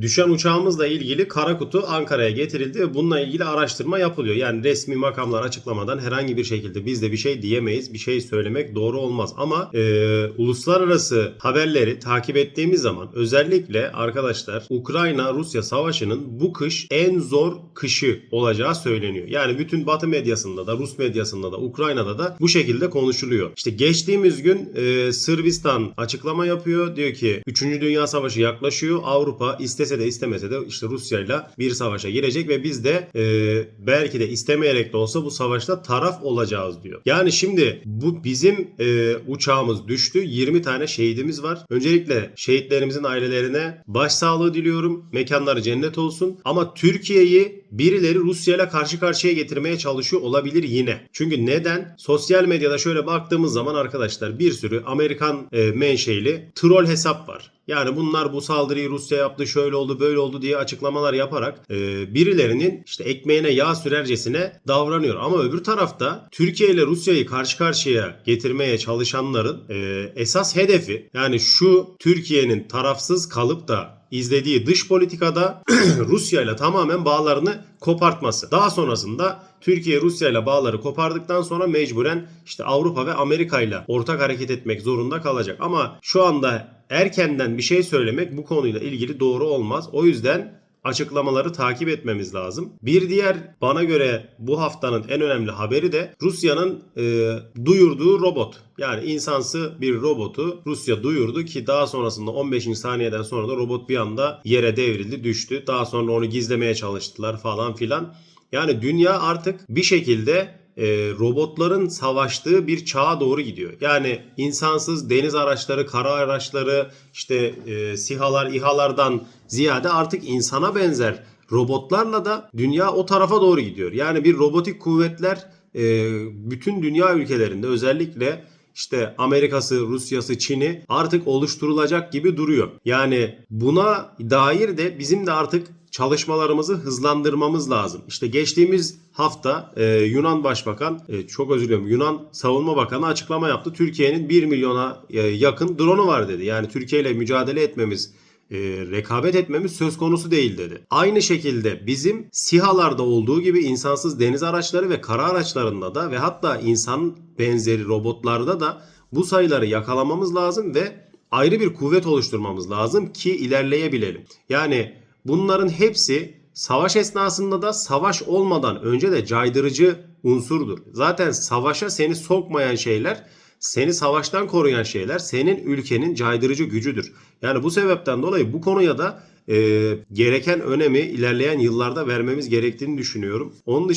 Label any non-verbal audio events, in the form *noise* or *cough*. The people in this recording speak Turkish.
Düşen uçağımızla ilgili kara kutu Ankara'ya getirildi ve bununla ilgili araştırma yapılıyor. Yani resmi makamlar açıklamadan herhangi bir şekilde biz de bir şey diyemeyiz. Bir şey söylemek doğru olmaz. Ama e, uluslararası haberleri takip ettiğimiz zaman özellikle arkadaşlar Ukrayna-Rusya savaşının bu kış en zor kışı olacağı söyleniyor. Yani bütün Batı medyasında da Rus medyasında da Ukrayna'da da bu şekilde konuşuluyor. İşte geçtiğimiz gün e, Sırbistan açıklama yapıyor. Diyor ki 3. Dünya Savaşı yaklaşıyor. Avrupa istese de istemese de işte Rusya'yla bir savaşa girecek ve biz de e, belki de istemeyerek de olsa bu savaşta taraf olacağız diyor. Yani şimdi bu bizim e, uçağımız düştü. 20 tane şehidimiz var. Öncelikle şehitlerimizin ailelerine başsağlığı diliyorum. Mekanları cennet olsun. Ama Türkiye'yi birileri Rusya ile karşı karşıya getirmeye çalışıyor olabilir yine. Çünkü neden? Sosyal medyada şöyle baktığımız zaman arkadaşlar bir sürü Amerikan e, menşeli troll hesap var. Yani bunlar bu saldırıyı Rusya yaptı, şöyle oldu, böyle oldu diye açıklamalar yaparak e, birilerinin işte ekmeğine yağ sürercesine davranıyor. Ama öbür tarafta Türkiye ile Rusya'yı karşı karşıya getirmeye çalışanların e, esas hedefi yani şu Türkiye'nin tarafsız kalıp da izlediği dış politikada *clears throat* Rusya ile tamamen bağlarını kopartması. Daha sonrasında Türkiye Rusya ile bağları kopardıktan sonra mecburen işte Avrupa ve Amerika ile ortak hareket etmek zorunda kalacak. Ama şu anda erkenden bir şey söylemek bu konuyla ilgili doğru olmaz. O yüzden açıklamaları takip etmemiz lazım. Bir diğer bana göre bu haftanın en önemli haberi de Rusya'nın e, duyurduğu robot. Yani insansı bir robotu Rusya duyurdu ki daha sonrasında 15. saniyeden sonra da robot bir anda yere devrildi düştü. Daha sonra onu gizlemeye çalıştılar falan filan. Yani dünya artık bir şekilde e, robotların savaştığı bir çağa doğru gidiyor. Yani insansız deniz araçları, kara araçları, işte e, sihalar, İHA'lardan ziyade artık insana benzer robotlarla da dünya o tarafa doğru gidiyor. Yani bir robotik kuvvetler e, bütün dünya ülkelerinde özellikle işte Amerika'sı, Rusya'sı, Çin'i artık oluşturulacak gibi duruyor. Yani buna dair de bizim de artık çalışmalarımızı hızlandırmamız lazım. İşte geçtiğimiz hafta e, Yunan Başbakan, e, çok özür diliyorum Yunan Savunma Bakanı açıklama yaptı. Türkiye'nin 1 milyona e, yakın drone'u var dedi. Yani Türkiye ile mücadele etmemiz e, rekabet etmemiz söz konusu değil dedi. Aynı şekilde bizim SİHA'larda olduğu gibi insansız deniz araçları ve kara araçlarında da ve hatta insan benzeri robotlarda da bu sayıları yakalamamız lazım ve ayrı bir kuvvet oluşturmamız lazım ki ilerleyebilelim. Yani bunların hepsi savaş esnasında da savaş olmadan önce de caydırıcı unsurdur. Zaten savaşa seni sokmayan şeyler seni savaştan koruyan şeyler senin ülkenin caydırıcı gücüdür. Yani bu sebepten dolayı bu konuya da e, gereken önemi ilerleyen yıllarda vermemiz gerektiğini düşünüyorum. Onun